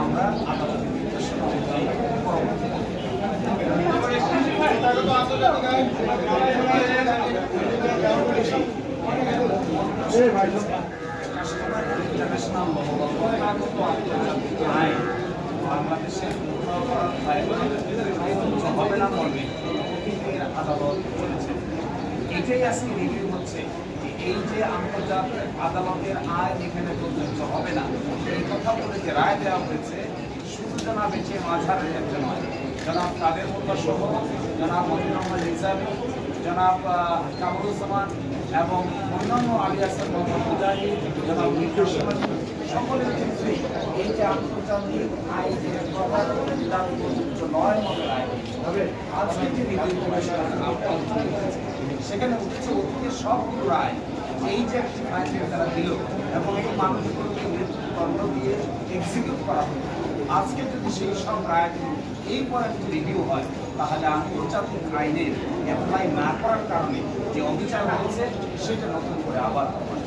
আমরা আদালতের নির্দেশনা অনুযায়ী পরবর্তী কাস্টমার ইন্টারন্যাশনাল প্রযোজ্য হবে না মর্মে আদালত বলেছে এটাই আজকে রিভিউ হচ্ছে এই যে আন্তর্জাতিক আদালতের আইন এখানে প্রযোজ্য কথা রায় দেওয়া হয়েছে, শুধু জনাব এটি মাঝারের ক্ষেত্রে নয়। জনাব কাদের মোল্লা সহ, জনাব মহিন মোহাম্মদ রিজাবি জনাব কামরুজ্জামান এবং অন্যান্য আলিয়াসের মোহাম্মদ মুজাহিদ, জনাব সকলের ক্ষেত্রে এই যে আন্তর্জাতিক আইনের প্রভাব বিধান প্রযোজ্য নয় মনে হয় তবে আজকে যে নীতি সেখানে উঠেছে অতীতের সবগুলো রায়। এই যে একটি তারা দিল, এবং এই মানুষগুলোকে মৃত্যুদণ্ড দিয়ে এক্সিকিউট করা হলো আজকে যদি সেই সব রায়গুলো এই পয়েন্ট রিভিউ হয়, তাহলে আন্তর্জাতিক আইনের অ্যাপ্লাই না করার কারণে যে অবিচার হয়েছে, সেটা নতুন করে আবার হবে।